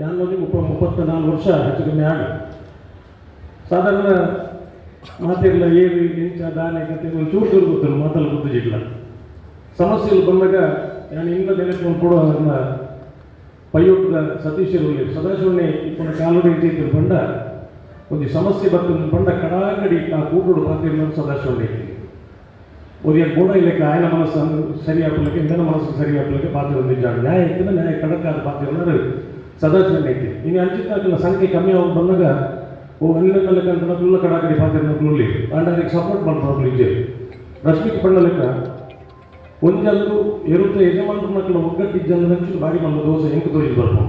ಯಾನೊಂದು ಮುಪ್ಪ ಮುಪ್ಪತ್ತ ನಾಲ್ಕು ವರ್ಷ ಹೆಚ್ಚು ಕಮ್ಮಿ ಆಗ. ಸಾಧಾರಣ ಮಾತಿರಲ್ಲ ಏರಿ ಇಂಚ ದಾನೆ, ಕತೆ, ಒಂದು ಚೂರು ಚೂರು ಗೊತ್ತಿಲ್ಲ, ಮಾತಲ್ಲಿ ಗೊತ್ತಿಲ್ಲ ಸಮಸ್ಯೆಗಳು ಬಂದಾಗ ನಾನು ಇಂದ ನೆನಪು ಕೊಡೋ ನನ್ನ ಪೈಯೋಟದ ಸತೀಶ್ ಇರಲಿ ಸದಾಶಿವನೇ ಇಪ್ಪನ ಕಾಲುಡಿ ಇಟ್ಟಿದ್ದು ಬಂಡ ಒಂದು ಸಮಸ್ಯೆ ಬರ್ತದೆ ಬಂಡ ಕಡಾಕಡಿ ಆ ಕೂಟೋಡು ಪಾತಿರ್ಲ ಸದಾಶಿವಣಿ ಒರಿಯ ಗುಣ ಇಲ್ಲಕ್ಕೆ ಆಯನ ಮನಸ್ಸು ಸರಿಯಾಗಲಿಕ್ಕೆ ಇಂದನ ಮನಸ್ಸು ಹಾಕ್ಲಿಕ್ಕೆ ಪಾತ್ರ ನ್ಯಾಯ ಇದ್ದರೆ ನ್ಯಾಯ ಕಡಕಾದ ಪಾತ್ರ ಸದಾಶಿವನೇ ಐತಿ ಇನ್ನು ಅಂಚಿತಾಗಿನ ಸಂಖ್ಯೆ ಕಮ್ಮಿ ಆಗಿ ಬಂದಾಗ, ಓ ಅಲ್ಲಿನ ಕಲ್ಲಕ್ಕಂತ ಕುಲ್ಲ ಕಡಾಕಡಿ ಪಾತ್ರ ನುಳ್ಳಿ ಅಂಡ್ ಅದಕ್ಕೆ ಸಪೋರ್ಟ್ ಮಾಡ್ತಾರೆ ನಿಜ ರಶ್ಮಿಕ್ ಪಂಡಲೆಕ್ಕ ಒಂದಲ್ಲೂ ಇರುತ್ತೆ ಯಜಮಾನರ ಮಕ್ಕಳು ಒಗ್ಗಟ್ಟಿದ್ದಂದು ನಂಚು ಬಾರಿ ನಮ್ಮ ದೋಸೆ ಹೆಂಗೆ ತೋರಿಸಿ ಬರ್ಬೋದು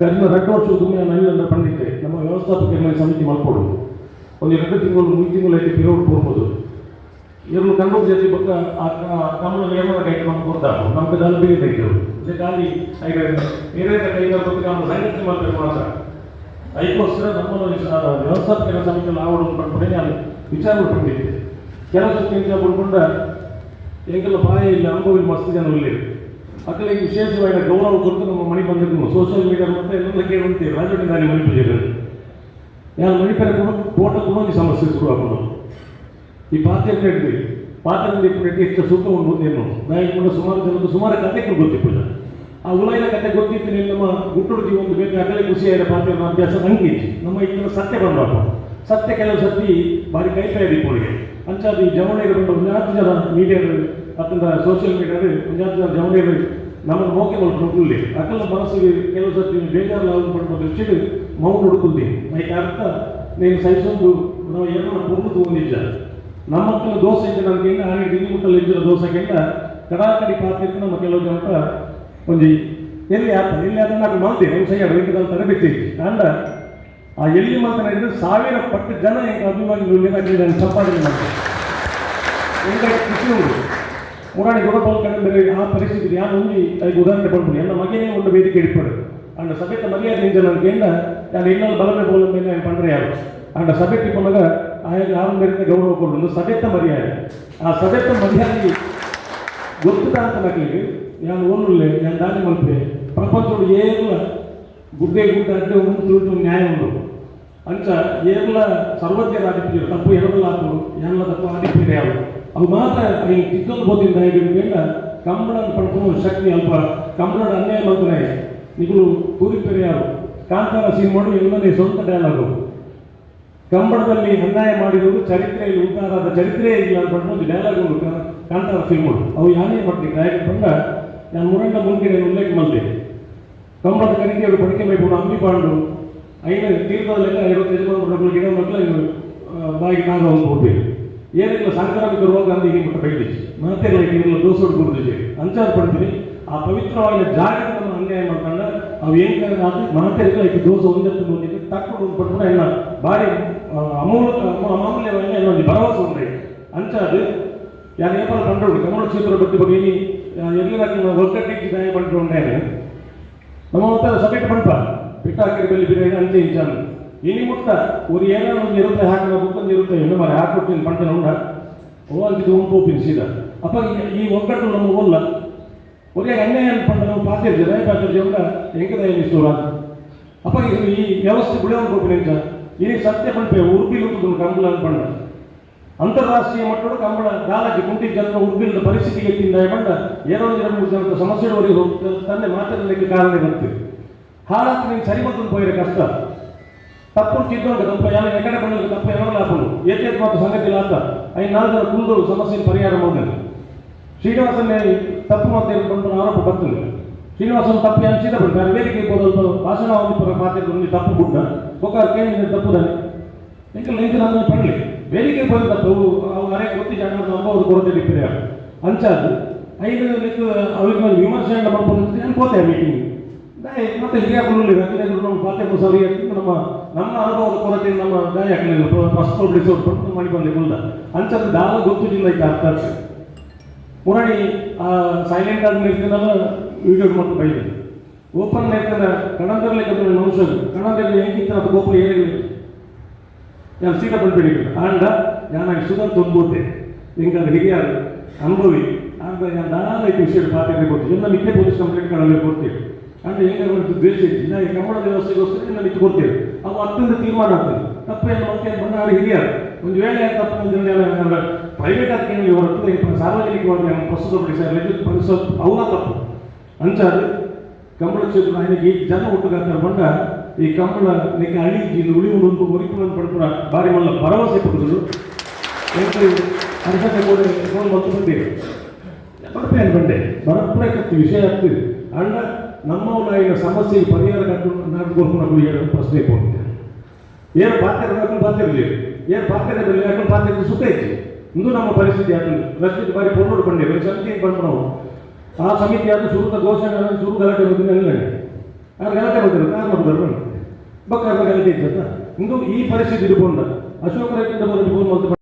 ಕಡಿಮೆ ಎರಡು ವರ್ಷ ದುಮ್ಮೆ ನನ್ನ ಪಂಡಿತೆ, ನಮ್ಮ ವ್ಯವಸ್ಥಾಪಕ ಮೇಲೆ ಸಮಿತಿ ಮಾಡ್ಕೊಡು. ಒಂದು ಎರಡು ತಿಂಗಳು, ಮೂರು ತಿಂಗಳು ಐತೆ ಪಿರೋಡ್ ಕೊಡ್ಬೋದು. ಇವ್ರು ಕನ್ನಡ ಜೊತೆ ಬಕ್ಕ ಕಮಲ ನೇಮದ ಕೈ ನಮ್ಗೆ ಕೊಡ್ತಾರೆ ನಮ್ಗೆ ದಾನ ಬೇರೆ ತೆಗೆದರು. ಅದೇ ಖಾಲಿ ಐದರಿಂದ ಬೇರೆ ಕೈಗಾರ ಬಗ್ಗೆ ನಾವು ಸಂಘಟನೆ ಮಾಡಬೇಕು ಮಾತ್ರ. ಅದಕ್ಕೋಸ್ಕರ ನಮ್ಮ ವ್ಯವಸ್ಥಾಪಕ ಸಮಿತಿ ಆವಡೋದು ಪಡ್ಕೊಂಡೆ ನಾನು ವಿಚಾರ ಮಾಡ್ಕೊಂಡಿದ್ದೆ ಕೆಲಸಕ್ಕಿಂತ ಬಿಡ್ಕೊಂಡ ಹೆಂಗೆಲ್ಲ ಪ್ರಾಯ ಇಲ್ಲ ಅನುಭವ ಇಲ್ಲಿ ಮಸ್ತ್ ಜನ ಇಲ್ಲಿ. ಮಕ್ಕಳಿಗೆ ವಿಶೇಷವಾದ ಗೌರವ ಕೊಟ್ಟು ನಮ್ಮ ಮನೆ ಬಂದಿದ್ದು ಸೋಷಿಯಲ್ ಮೀಡಿಯಾ ಮತ್ತೆ ಎಲ್ಲ ಕೇಳುವಂತೆ ರಾಜಕೀಯ ನಾನು ಮಣಿಪುರ ಕೂಡ ಕೋಟ ಕೂಡ ಸಮಸ್ಯೆ ಶುರು ಆಗೋದು. ಈ ಪಾತ್ರೆ ಹೇಳಿದ್ವಿ ಪಾತ್ರೆಯಲ್ಲಿ ಇಟ್ಬಿಟ್ಟು ಎಷ್ಟು ಸೂತ್ರವನ್ನು ಓದಿಯನ್ನು ದಯಕೊಂಡು ಸುಮಾರು ಜನರು ಸುಮಾರು ಕಥೆಗಳು ಗೊತ್ತಿಪ್ಪಿಲ್ಲ ಆ ಉಳಾಯಿನ ಕತೆ ಗೊತ್ತಿತ್ತು ನೀವು ನಮ್ಮ ಗುಟ್ಟೂರು ಒಂದು ಬೇಕು ಅಗಲೇ ಖುಷಿಯಾದ ಪಾತ್ರೆ ಅಭ್ಯಾಸ ನಂಗೆ ನಮ್ಮ ಇಲ್ಲಿನ ಸತ್ಯ ಬಂದಪ್ಪ ಸತ್ಯ ಕೆಲವು ಸತಿ ಭಾರಿ ಕೈ ಕೈ ದೀಪಗಳಿಗೆ ಅದು ಈ ಜವಣಿಗಳು ಒಂದಾರು ಜನ ಮೀಡಿಯಾದಲ್ಲಿ ಅತ್ಯಂತ ಸೋಷಿಯಲ್ ಮೀಡಿಯಾದಲ್ಲಿ ಒಂದಾರು ಜನ ಜವಣಿಗಳು ನಮ್ಮನ್ನು ಮೋಕೆ ಮಾಡ್ಕೊಳ್ಳಿ ಅಕಲ ಮನಸ್ಸಿಗೆ ಕೆಲವು ಸತಿ ಬೇಜಾರು ಲಾಭ ಮಾಡುವ ದೃಷ್ಟಿಗೆ ಮೌನ ಹುಡುಕುತ್ತೀನಿ ಅದಕ್ಕೆ ಅರ್ಥ ನೀನು ಸಹಿಸೊಂದು ನಾವು ಏನೋ ಕೊಡುವುದು ಒಂದಿದ್ದಾರೆ ನಮ್ಮ ಮಕ್ಕಳ ದೋಸೆ ಇದ್ದ ನಮ್ಗೆ ಹಾಗೆ ದಿನಮುಟ್ಟಲ್ಲಿ ಇದ್ದಿರೋ ದೋಸೆಗೆಲ್ಲ ಕಡಾಕಡಿ ಪಾತ್ರ ನಮ್ಮ ಕೆಲವು ಜನ ಒಂದು ಎಲ್ಲಿ ಆತ ಎಲ್ಲಿ ಆತ ನಾನು ಮಾಡ್ತೇನೆ ಹೆಂಗೆ ಸೈಡ್ ವೆಂಕಟದಲ್ಲಿ ತರಬೇತಿ ಅಂದ, ಆ ಎಲ್ಲಿ ಮಾತನಾಡಿದ್ರೆ ಸಾವಿರ ಪಟ್ಟು ಜನ ಹೆಂಗೆ ಅಭಿಮಾನಿಗಳು ನಾನು ಸಂಪಾದನೆ ಮಾಡ್ತಾರೆ. ಹೆಂಗೆ ಖುಷಿ ಉಂಟು. ಮುರಾಣಿ ಗುಣಪಾಲ ಕಡೆ ಆ ಪರಿಸ್ಥಿತಿ ಯಾರು ಒಂದು ಅದಕ್ಕೆ ಉದಾಹರಣೆ ಪಡ್ಬೋದು ಎಲ್ಲ ಮಗನೇ ಒಂದು ವೇದಿಕೆ ಇಡ್ಪಡು ಅಂಡ ಸಭೆತ ಮರ್ಯಾದೆ ನಿಂಜ ನನಗೇಂದ ನಾನು ಇನ್ನೊಂದು ಬಲಮೆ ಬೋಲ ಮೇಲೆ ನಾನು ಪಂಡ್ರೆ ಯಾರು? ಅಂಡ ಯಾರು ಮೇರಿನ ಗೌರವ ಕೊಡೋದು ಸಭೆತ ಮರ್ಯಾದೆ. ಆ ಸಭೆತ ಮರ್ಯಾದೆ ಗೊತ್ತದಾಂತ ಮಕ್ಕಳಿಗೆ ನಾನು ಓನುಲ್ಲೆ ನಾನು ದಾನಿ ಮಲ್ಪೆ ಪ್ರಪಂಚದ ಏರ್ಲ ಗುಡ್ಡೆ ಗುಡ್ಡ ಅಂತ ಒಂದು ತುಳಿದು ನ್ಯಾಯ ಉಂಟು. ಅಂಚ ಏರ್ಲ ಸರ್ವಜ್ಞ ಆದಿತ್ಯರು ತಪ್ಪು ಎರಡಲ್ಲ ಆತು ಎಲ್ಲ ತಪ್ಪು ಆದಿತ್ಯರು ಅವರು ಅವು ಮಾತ್ರ ಈ ತಿದ್ದಲು ಬೋದಿಂದ ಹೇಗಿರ್ಬೇಕ ಕಂಬಳ ಪಡ್ಕೊಂಡು ಶಕ್ತಿ ಅಲ್ಪ ಕಂಬಳದ ಅನ್ಯಾಯ ಮಾಡ್ತಾರೆ. ನಿಗಳು ಕೂರಿಪೆರೆ ಯಾರು ಕಾಂತಾರ ಸೀನ್ ಮಾಡಿ ಎಲ್ಲನೇ ಸ್ವಂತ ಡೈಲಾಗು ಕಂಬಳದಲ್ಲಿ ಅನ್ಯಾಯ ಮಾಡಿರುವುದು ಚರಿತ್ರೆಯಲ್ಲಿ ಉದ್ದಾರಾದ ಚರಿತ್ರೆ ಇಲ್ಲ ಅಂತ ಒಂದು ಡೈಲಾಗ್ ಉಂಟು ಕಾ- ಕಾಂತಾರ ಫಿಲ್ಮ್ ಅವು ಯಾನೇ ಮಾಡ್ತೀನಿ ಡೈರೆಕ್ಟ್ ಬಂದ ನಾನು ಮುರಂಗ ಮುಂದಿನ ಉಲ್ಲೇಖ ಮಾಡಿದೆ ಕಂಬಳದ ಕಣಿಕೆಯವರು ಪಡಿಕೆ ಬೇಕು ಅಂಬಿ ಪಾಂಡು, ಐನ ತೀರ್ಥದಲ್ಲೆಲ್ಲ ಐವತ್ತು ಯಜಮಾನ ಗಿಡ ಮಕ್ಕಳು ಇವರು ಬಾಯಿಗೆ ನಾಗ ಒಂದು ಹೋಗಿ ಏನಿಲ್ಲ ಸಾಂಕ್ರಾಮಿಕ ರೋಗ ಅಂತ ಈಗ ಬಿಟ್ಟು ಬೈದಿ ಮಾತೇ ಇಲ್ಲ ದೋಸೋಡು ಗುರುದಿದೆ ಅಂಚಾರ ಪಡ್ತೀನಿ. ಆ ಪವಿತ್ರವಾದ ಜಾಗಕ್ಕೆ ಅನ್ಯಾಯ ಮಾಡ್ಕೊಂಡ ಅವು ಏನು ಅದು ಮಾತೆಲ್ಲ ಈಗ ದೋಸೆ ಒಂದತ್ತು ಬಂದಿದೆ ತಕ್ಕೊಂಡು ಪಡ್ಕೊಂಡು ಎಲ್ಲ ಭಾರಿ ಅಮೂಲ ಅಮೂಲ್ಯವಾಗಿ ಒಂದು ಭರವಸೆ ಉಂಟು ಅಂಚಾದು ಯಾರು ಏನಾದ್ರು ಕಂಡು ಕಮಲ ಕ್ಷೇತ್ರ ಬಗ್ಗೆ ಬಗ್ಗೆ ಇಲ್ಲಿ ಎಲ್ಲ ಒಗ್ಗಟ್ಟಿಗೆ ನ್ಯಾಯ ಪಂಡು ಉಂಟಾನೆ ನಮ್ಮ ಮತ್ತೆ ಸಬ್ಮಿಟ್ ಪಂಪ ಬಿಟ್ಟಾಕಿರ ಬೆಲ್ಲಿ ಬಿರಿಯಾನಿ ಅಂಚೆ ಇಂಚಾನು ಇನಿ ಮುಟ್ಟ. ಒಂದು ಏನೋ ಒಂದು ಇರುತ್ತೆ ಹಾಕಿದ ಬುಕ್ಕೊಂದು ಇರುತ್ತೆ. ಹೆಣ್ಣು ಮರ ಹಾಕೊಡ್ತೀನಿ ಪಂಟನ ಉಂಡ. ಓ ಅಂತಿದ್ದು ಉಂಟು ಸೀದಾ. ಅಪ್ಪ, ಈ- ಒಗ್ಗಟ್ಟು ನಮಗೆ ಹೋಲ್ಲ ಒರೇ ಅನ್ಯಾಯ ಪಂಡ ನಾವು ಪಾತಿರ್ತೀವಿ ದಯ ಪಾತಿರ್ತೀವಿ ಉಂಡ ಹೆಂಗೆ ದಯ ನಿಷ್ಠೂರ ಅಪ್ಪ ಇದು ಈ ವ್ಯವಸ್ಥೆ ಬಿಡೋದು ಹೋಗ್ತೀನಿ ಅಂತ ಇನಿ ಸತ್ಯ ಪಂಪೆ ಉರ್ಬಿಲ್ ಉಂಟು ಕಂಬಳ ಪಂಡ ಅಂತಾರಾಷ್ಟ್ರೀಯ ಮಟ್ಟದ ಕಂಬಳ ದಾಲಕ್ಕೆ ಕುಂಟಿ ಜನರ ಉರ್ಬಿಲ್ದ ಪರಿಸ್ಥಿತಿಗೆ ತಿಂದ ಬಂಡ ಏನೋ ಒಂದು ಎರಡು ಮೂರು ಜನರ ಸಮಸ್ಯೆವರೆಗೆ ಹೋಗ್ತದೆ ತಂದೆ ಮಾತಾಡಲಿಕ್ಕೆ ಕಾರಣ ಬರ್ತದೆ ಹಾಳಾಗಿ ನೀನು ಸರಿ ಮತ್ತು ಪೋಯಿರ ಕಷ್ಟ ತಪ್ಪು ತಿದ್ದೋಂಡು ತಪ್ಪ ಯಾರು ಎಕಡೆ ಬಂದ್ರೆ ತಪ್ಪ ಏನಲ್ಲ ಹಾಕೊಂಡು ಏತೇತ್ ಮತ್ತು ಸಂಗತಿ ಆತ ಐದು ನಾಲ್ಕು ಜನ ಕುಂದು ಸಮಸ್ಯೆ ಪರಿಹಾರ ಮಾಡಿದ್ರು ಶ್ರೀನಿವಾಸನ್ನೇ ತಪ್ಪು ಮಾತು ಹೇಳಿಕೊಂಡು ಆರೋಪ ಬರ್ತದೆ ಶ್ರೀನಿವಾಸನ್ ತಪ್ಪು ಅನಿಸಿದ ಬಿಡ್ತಾರೆ ವೇದಿಕೆ ಹೋದಲ್ಪ ಭಾಷಣ ಒಂದು ಮಾತಾಡಿದ್ರು ತಪ್ಪು ಬಿಟ್ಟ ಒಕ್ಕಾರ ಕೇಳಿದ ತಪ್ಪು ತಾನೆ ಎಂಕಲ್ ಲೈನ್ ನಾನು ಪಡಲಿ ವೇದಿಕೆ ಬಂದ ತಪ್ಪು ಅವ್ರು ಅರೆ ಗೊತ್ತಿ ಜಾಣ ಅನುಭವದ ಕೊರತೆ ಇಟ್ಟಿದೆ ಅಂಚಾದು ಐದು ಲೆಕ್ಕ ಅವ್ರಿಗೆ ಒಂದು ವಿಮರ್ಶೆ ಮಾಡ್ಬೋದು ನಾನು ಕೋತೆ ಮೀಟಿಂಗ್ ಮತ್ತೆ ಹಿರಿಯ ಕುಳ್ಳಿ ಹದಿನೈದು ನಮ್ಮ ಪಾತ್ರೆ ಸರಿ ನಮ್ಮ ನಮ್ಮ ಅನುಭವದ ಕೊರತೆ ನಮ್ಮ ಗಾಯ ಹಾಕಲಿಲ್ಲ ಫಸ್ಟ್ ಪಟ್ಟು ಮಾಡಿ ಬಂದೆ ಮುಂದೆ. ಅಂಚದು ದಾಲ ಗೊತ್ತಿಲ್ಲ ಈಗ ಅರ್ಥ ಮುರಾಣಿ ಸೈಲೆಂಟ್ ಆಗಿ ನಿಲ್ತಿನಲ್ಲ ವಿಡಿಯೋ ಮತ್ತು ಬೈದೆ ಓಪನ್ ಲೇಖನ ಕಣಂದರ್ಲಿ ಕದ್ದು ಮನುಷ್ಯರು ಕಣದಲ್ಲಿ ಹೆಂಗಿತ್ತು ಅದು ಗೋಪುರ ಏನಿಲ್ಲ ನಾನು ಸೀದಾ ಬಂದ್ಬಿಡಿ ಆಂಡ ನಾನು ಸುಗಂಧ ತೊಂದ್ಬೋದೆ ಹಿಂಗಾದ ಹಿರಿಯರು, ಅನುಭವಿ. ಆಗ ನಾನು ಐದು ವಿಷಯ ಪಾತ್ರೆ ಕೊಡ್ತೀವಿ ನಾನು ಮಿಕ್ಕೆ ಪೊಲೀಸ್ ಕಂಪ್ಲೇಂಟ್ ಕಡಲೆ ಕೊಡ್ತೀವಿ ಅಂದ್ರೆ ಹೆಂಗೆ ಬಂತು ದ್ವೇಷ ಇಲ್ಲ ಈ ಕಂಬಳದ ವ್ಯವಸ್ಥೆಗೋಸ್ಕರ ನಾನು ಅವು ಅತ್ಯಂತ ತೀರ್ಮಾನ ಆಗ್ತದೆ. ತಪ್ಪೇನು ಮತ್ತೆ ಬಂದ ಹಿರಿಯರು. ಒಂದು ವೇಳೆ ತಪ್ಪು ಪ್ರೈವೇಟ್ ಅದಕ್ಕೆ ನೀವು ಹೊರತು ಸಾರ್ವಜನಿಕವಾಗಿ ನಮ್ಮ ಪ್ರಸ್ತುತಪಡಿಸಿರಲಿದ್ದು ಪರಿಸೋದು ಅವರ ತಪ್ಪು. ಅಂಚಾರು ಕಂಬಳ ಕ್ಷೇತ್ರ ಈ ಜನ ಹುಟ್ಟುಗಾತ ಬಂಡ ಈ ಕಂಬಳ ನಿಕ್ಕೆ ಹಳ್ಳಿ ಇಲ್ಲಿ ಉಳಿವು ಒಂದು ಅಂತ ಪಡ್ಕೊಳ ಭಾರಿ ಮಲ್ಲ ಭರವಸೆ ಕೊಡುವುದು ಅರ್ಹತೆ ಕೂಡ ಫೋನ್ ಮತ್ತು ಬಂದಿದೆ. ಬಂಡೆ ಅನ್ಕೊಂಡೆ ಕತ್ತಿ ವಿಷಯ ಆಗ್ತಿದೆ. ಅಣ್ಣ ನಮ್ಮವನ ಈಗ ಸಮಸ್ಯೆ ಪರಿಹಾರ ಕಟ್ಕೊಂಡು ನಾಡ್ಕೊಂಡು ನಮಗೆ ಹೇಳೋ ಪ್ರಶ್ನೆ ಕೊಡ್ತೇನೆ ಏನು ಪಾತ್ರೆ ಹಾಕೊಂಡು ಪಾತ್ರೆ ಏನು ಪಾತ್ರೆ ಹಾಕೊಂಡು ಪಾತ್ರೆ ಸುಖ ಐತಿ ಇಂದು ನಮ್ಮ ಪರಿಸ್ಥಿತಿ ಅದು. ಪರಿಸ್ಥಿತಿ ಬಾರಿ ಬಂದೇವೆ ಸಮಿತಿ ಬಂದು ನಾವು ಆ ಸಮಿತಿ ಅದು ಸುರುತ ಘೋಷಣೆ ಸುರು ಗಲಾಟೆ ಬಂದಿಲ್ಲ ಆ ಗಲಾಟೆ ಬಂದಿಲ್ಲ, ಕಾರಣ ಬಂದರು ಬಕ್ಕ ಗಲಾಟೆ ಇದ್ದಂತ ಇಂದು ಈ ಪರಿಸ್ಥಿತಿ ಇಟ್ಕೊಂಡ ಅಶೋಕ ರೈತರಿಂದ ಬಂದು ಫೋನ್ ಮಾಡ್ತಾರೆ